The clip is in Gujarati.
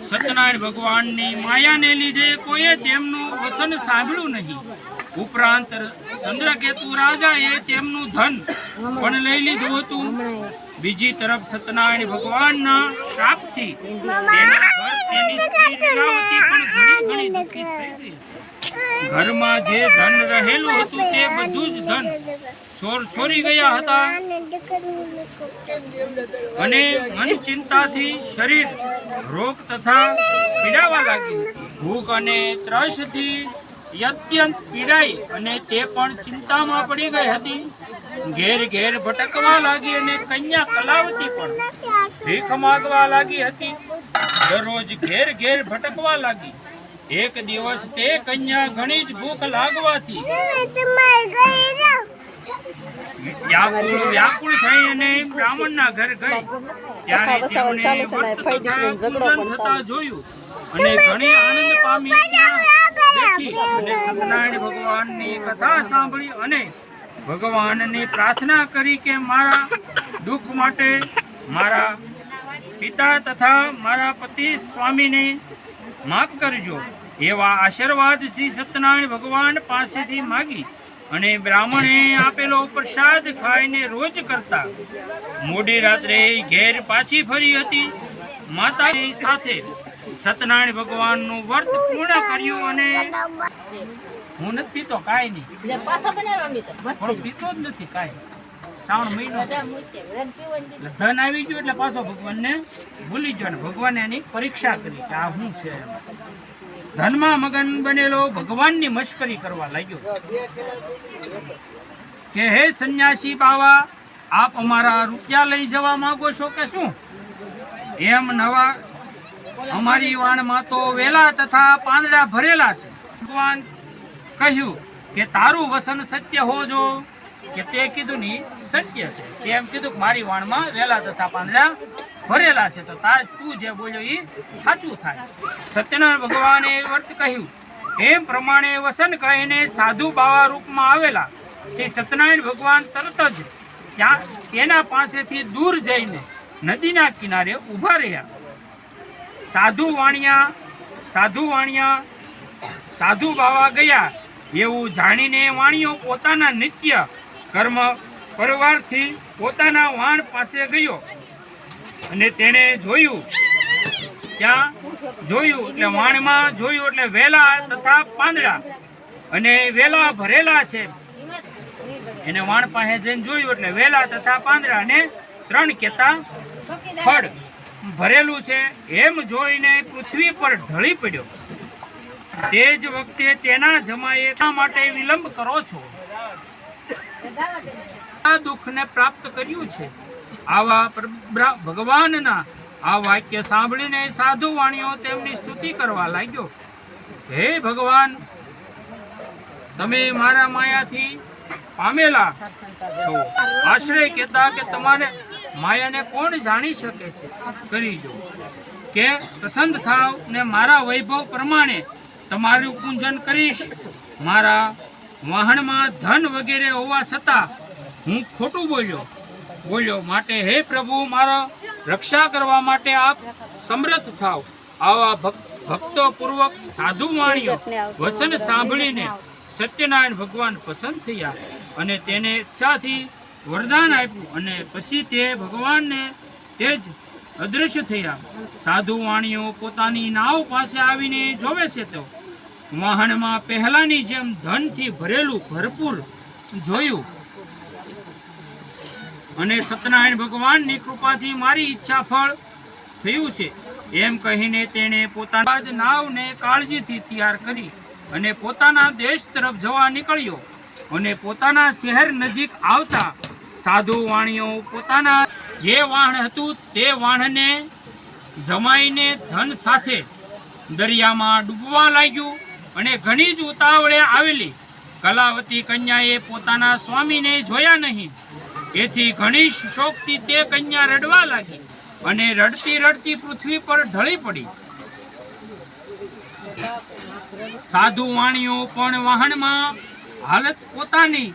સત્યનારાયણ ભગવાનની માયાને લીધે કોઈએ તેમનું વસન સાંભળ્યું નહીં ઉપરાંત ચંદ્રકેતુ રાજાએ તેમનું ધન પણ લઈ લીધું હતું બીજી તરફ સત્યનારાયણ ભગવાનના શાપથી ઘણી ઘણી દુઃખી. ઘરમાં જે ધન રહેલું હતું તે બધું જ ધન ચોર ચોરી ગયા હતા. અને મન ચિંતાથી શરીર રોગ તથા પીડાવા લાગ્યું. ભૂખ અને ત્રસથી અત્યંત પીડાઈ અને તે પણ ચિંતામાં પડી ગઈ હતી. ઘેર ઘેર ભટકવા લાગી અને કન્યા કલાવતી પણ ભીખ માગવા લાગી હતી. દરરોજ ઘેર ઘેર ભટકવા લાગી. એક દિવસ તે કન્યા ઘણી જ ભૂખ લાગવાથી વ્યાકુળ થઈ અને બ્રાહ્મણના ઘર ગઈ. ત્યારે તેમણે થતા જોયું. અને ઘણી આનંદ પામી બેઠી. અને સત્યનારાયણ ભગવાનની કથા સાંભળી અને ભગવાનની પ્રાર્થના કરી કે મારા દુઃખ માટે મારા પિતા તથા મારા પતિ સ્વામીને માફ કરજો. એવા આશીર્વાદ શ્રી સત્યનારાયણ ભગવાન પાસેથી માગી અને બ્રાહ્મણે આપેલો પ્રસાદ ખાઈને રોજ કરતા. મોડી રાત્રે ઘેર પાછી ફરી હતી. માતાની સાથે સત્યનારાયણ ભગવાનનું વ્રત પૂર્ણ કર્યું અને હું નથી પીતો કાંઈ નહીં. તો. પણ પીતો જ નથી કાંઈ. શ્રાવણ મહિનો. ધન આવી ગયું એટલે પાછો ભગવાનને ભૂલી ગયો અને ભગવાને એની પરીક્ષા કરી કે આ શું છે ધનમાં મગન બનેલો ભગવાનની મશ્કરી કરવા લાગ્યો. કે હે સંન્યાસી બાવા આપ અમારા રૂપિયા લઈ જવા માંગો છો કે શું? એમ નવા અમારી વાણમાં તો વેલા તથા પાંદડા ભરેલા છે. ભગવાન કહ્યું કે તારું વસન સત્ય હોજો. કે તે કીધું ની સત્ય છે. તેમ કીધું કે મારી વાણમાં વેલા તથા પાંદડા ભરેલા છે. તો તાર તું જે બોલ્યો એ સાચું થાય. સત્યનારાયણ ભગવાને વર્ત કહ્યું એમ પ્રમાણે વસન કહીને સાધુ બાવા રૂપમાં આવેલા શ્રી સત્યનારાયણ ભગવાન તરત જ ત્યાં તેના પાસેથી દૂર જઈને નદીના કિનારે ઊભા રહ્યા. સાધુ વાણિયા સાધુ વાણિયા, સાધુ બાવા ગયા. એવું જાણીને વાણિયો પોતાના નિત્ય કર્મ પરવારથી પોતાના વાણ પાસે ગયો અને તેણે જોયું, ત્યાં જોયું એટલે વાણમાં જોયું એટલે વેલા તથા પાંદડા અને વેલા ભરેલા છે. એને વાણ પાસે જઈને જોયું એટલે વેલા તથા પાંદડા અને ત્રણ કેતા ફળ ભરેલું છે. એમ જોઈને પૃથ્વી પર ઢળી પડ્યો. તે જ વખતે તેના જમાએ શા માટે વિલંબ કરો છો? આ દુઃખને પ્રાપ્ત કર્યું છે. આવા ભગવાનના આ વાક્ય સાંભળીને સાધુ વાણીઓ તેમની સ્તુતિ કરવા લાગ્યો. હે ભગવાન, તમે મારા માયાથી પામેલા છો. આશ્રય કહેતા કે તમારે માયાને કોણ જાણી શકે છે? કરી દો. કે પ્રસન્ન થાવ ને મારા વૈભવ પ્રમાણે તમારું પૂજન કરીશ. મારા વાહનમાં ધન વગેરે હોવા છતાં હું ખોટું બોલ્યો. બોલ્યો, માટે હે પ્રભુ, મારા રક્ષા કરવા માટે આપ સમર્થ થાવ. આવા ભક- ભક્તો પૂર્વક સાધુ વાણીઓ વચન સાંભળીને સત્યનારાયણ ભગવાન પસંદ થયા અને તેને ઈચ્છાથી વરદાન આપ્યું અને પછી તે ભગવાનને તે જ અદૃશ્ય થયા. સાધુ વાણીઓ પોતાની નાવ પાસે આવીને જોવે છે તો વાહનમાં પહેલાની જેમ ધનથી ભરેલું ભરપૂર જોયું. અને સત્યનારાયણ ભગવાનની કૃપાથી મારી ઈચ્છા ફળ થયું છે. એમ કહીને તેણે પોતાના જ નાવને કાળજીથી તૈયાર કરી અને પોતાના દેશ તરફ જવા નીકળ્યો અને પોતાના શહેર નજીક આવતા સાધુ વાણીઓ પોતાના જે વાહન હતું તે વાહણને જમાઈને ધન સાથે દરિયામાં ડૂબવા લાગ્યું. અને ઘણી જ ઉતાવળે આવેલી. કલાવતી કન્યાએ પોતાના સ્વામીને જોયા નહીં. એથી ઘણી શોકથી તે કન્યા રડવા લાગી અને રડતી રડતી પૃથ્વી પર ઢળી પડી. સાધુ વાણીઓ પણ વાહનમાં હાલત પોતાની